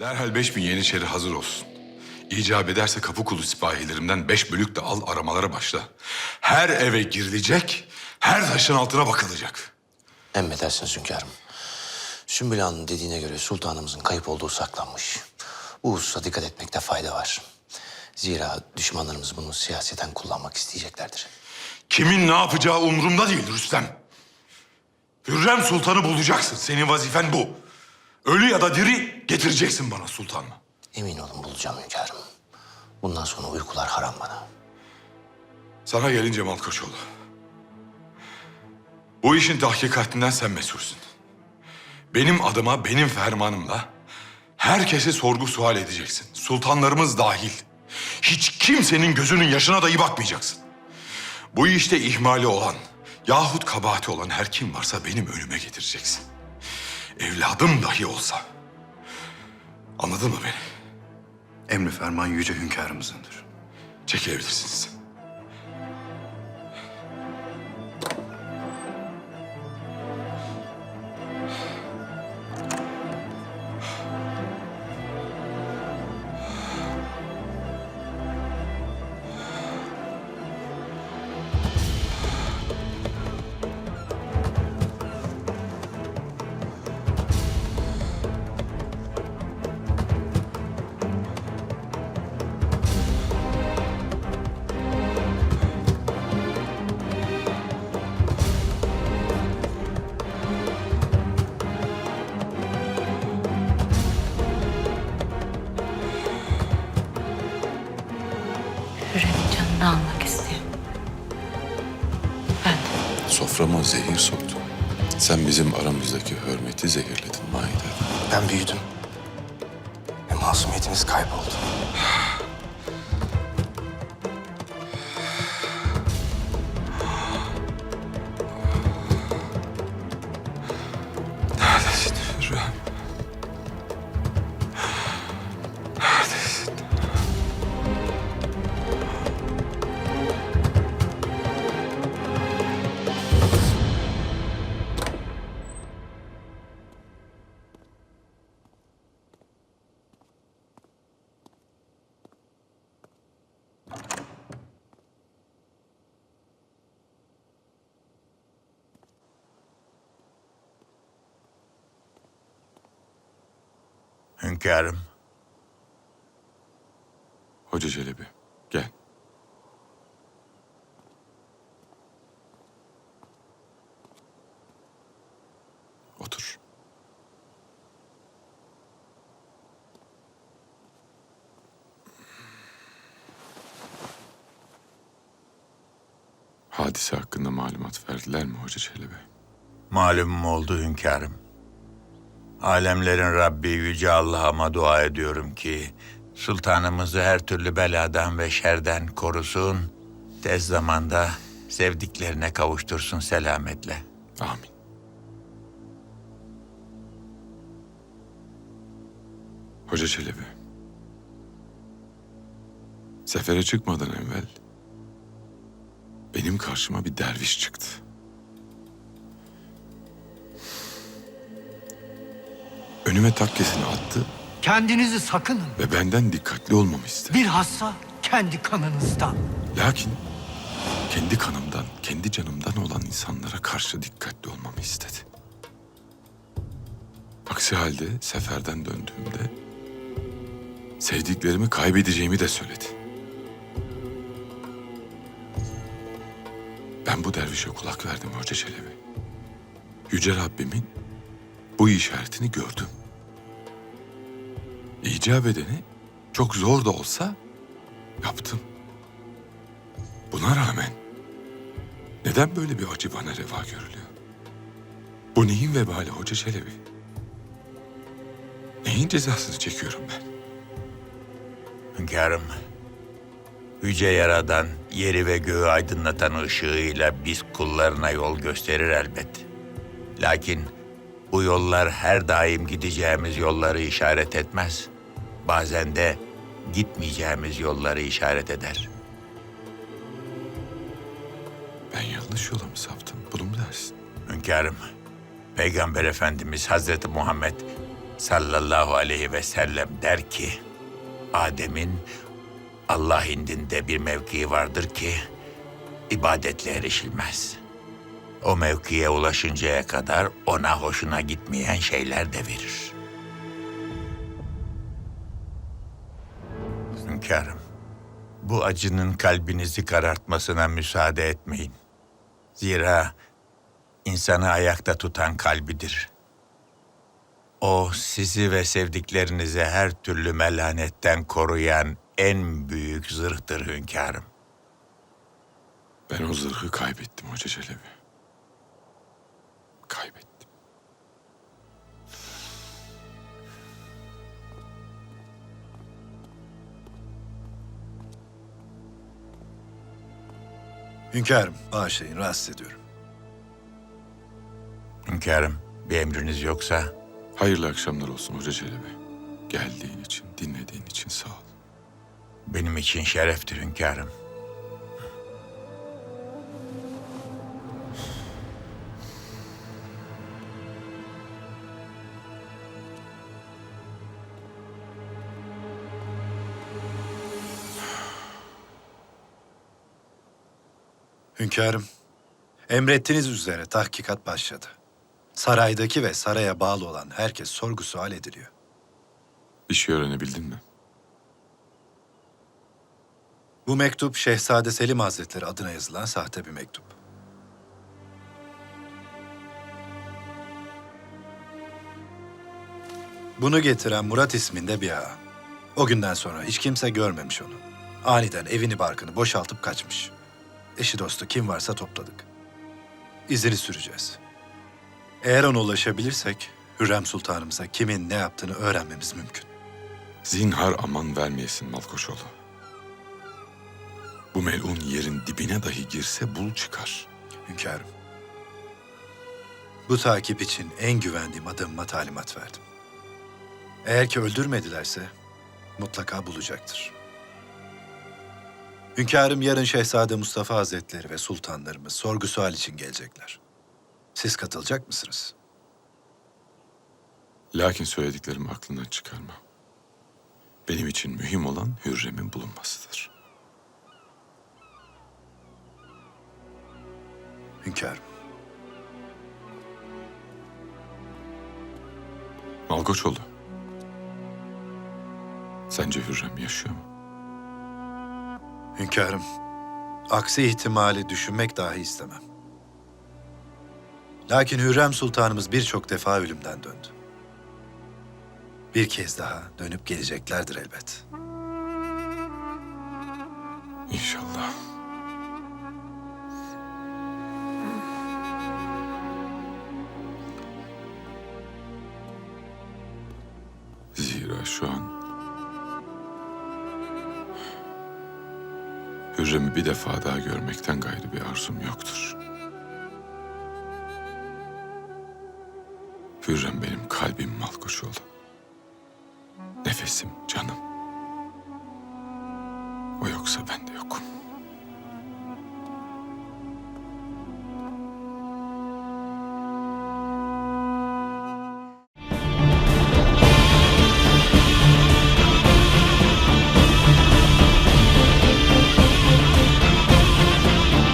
Derhal 5000 Yeniçeri hazır olsun. İcap ederse kapı kulu sipahilerimden beş bölük de al aramalara başla. Her eve girilecek, her taşın altına bakılacak. Emredersiniz hünkârım. Sümbül Hanım'ın dediğine göre sultanımızın kayıp olduğu saklanmış. Bu hususa dikkat etmekte fayda var. Zira düşmanlarımız bunu siyaseten kullanmak isteyeceklerdir. Kimin ne yapacağı umurumda değil Rüstem. Hürrem Sultan'ı bulacaksın. Senin vazifen bu. Ölü ya da diri getireceksin bana sultanı. Emin olun bulacağım hünkârım. Bundan sonra uykular haram bana. Sana gelince Malkoçoğlu. Bu işin tahkikatinden sen mesulsün. Benim adıma, benim fermanımla herkesi sorgu sual edeceksin. Sultanlarımız dahil. Hiç kimsenin gözünün yaşına dahi bakmayacaksın. Bu işte ihmali olan yahut kabahati olan her kim varsa benim önüme getireceksin. Evladım dahi olsa. Anladın mı beni? Emri ferman yüce hünkârımızındır. Çekilebilirsiniz. Zehir soktun. Sen bizim aramızdaki hürmeti zehirledin Mahide. Ben büyüdüm. Ve masumiyetimiz kayboldu. Hünkârım, Hoca Çelebi gel. Otur. Hadise hakkında malumat verdiler mi Hoca Çelebi? malumum oldu hünkârım. Alemlerin Rabbi Yüce Allah'ıma dua ediyorum ki... ...sultanımızı her türlü beladan ve şerden korusun... ...tez zamanda sevdiklerine kavuştursun selametle. Amin. Hoca Çelebi. Sefere çıkmadan evvel benim karşıma bir derviş çıktı. Önüme takkesini attı Kendinizi sakının. ve benden dikkatli olmamı istedi. Bilhassa kendi kanınızdan. Lakin kendi kanımdan, kendi canımdan olan insanlara karşı dikkatli olmamı istedi. Aksi halde seferden döndüğümde sevdiklerimi kaybedeceğimi de söyledi. Ben bu dervişe kulak verdim Hoca Çelebi. Yüce Rabbimin bu işaretini gördüm. İcap edeni çok zor da olsa yaptım. Buna rağmen neden böyle bir acı bana reva görülüyor? Bu neyin vebali Hoca Çelebi? Neyin cezasını çekiyorum ben? Hünkârım, Yüce Yaradan yeri ve göğü aydınlatan ışığıyla biz kullarına yol gösterir elbet. Lakin bu yollar her daim gideceğimiz yolları işaret etmez. Bazen de gitmeyeceğimiz yolları işaret eder. Ben yanlış yola mı saptım? Bunu mu dersin? Hünkârım, Peygamber Efendimiz Hazreti Muhammed sallallahu aleyhi ve sellem der ki, Adem'in Allah indinde bir mevkii vardır ki ibadetle erişilmez. O mevkiye ulaşıncaya kadar ona hoşuna gitmeyen şeyler de verir. Hünkârım, bu acının kalbinizi karartmasına müsaade etmeyin. Zira insanı ayakta tutan kalbidir. O sizi ve sevdiklerinizi her türlü melanetten koruyan en büyük zırhtır hünkârım. Ben o zırhı kaybettim Hoca Çelebi. Kaybettim. Hünkârım, bağışlayın, rahatsız ediyorum. Hünkârım, bir emriniz yoksa Hayırlı akşamlar olsun Hoca Çelebi. Geldiğin için, dinlediğin için sağ ol. benim için şereftir hünkârım. Hünkârım, emrettiğiniz üzere tahkikat başladı. Saraydaki ve saraya bağlı olan herkes sorgu sual ediliyor. Bir şey öğrenebildin mi? Bu mektup Şehzade Selim Hazretleri adına yazılan sahte bir mektup. Bunu getiren Murat isminde bir ağa. O günden sonra hiç kimse görmemiş onu. Aniden evini barkını boşaltıp kaçmış. Eşi dostu kim varsa topladık. İzini süreceğiz. Eğer ona ulaşabilirsek Hürrem Sultanımıza kimin ne yaptığını öğrenmemiz mümkün. Zinhar aman vermeyesin Malkoçoğlu. Bu melun yerin dibine dahi girse bul çıkar. Hünkârım. Bu takip için en güvendiğim adamıma talimat verdim. Eğer ki öldürmedilerse mutlaka bulacaktır. Hünkârım yarın Şehzade Mustafa Hazretleri ve sultanlarımız sorgu sual için gelecekler. Siz katılacak mısınız? Lakin söylediklerimi aklından çıkarma. Benim için mühim olan Hürrem'in bulunmasıdır. Hünkârım. Malkoçoğlu. Sence Hürrem yaşıyor mu? Hünkârım. Aksi ihtimali düşünmek dahi istemem. Lakin Hürrem Sultanımız birçok defa ölümden döndü. Bir kez daha dönüp geleceklerdir elbet. İnşallah. Hürrem'i bir defa daha görmekten gayrı bir arzum yoktur. Hürrem benim kalbim Malkoçoğlu. Nefesim, canım. O yoksa ben de yokum.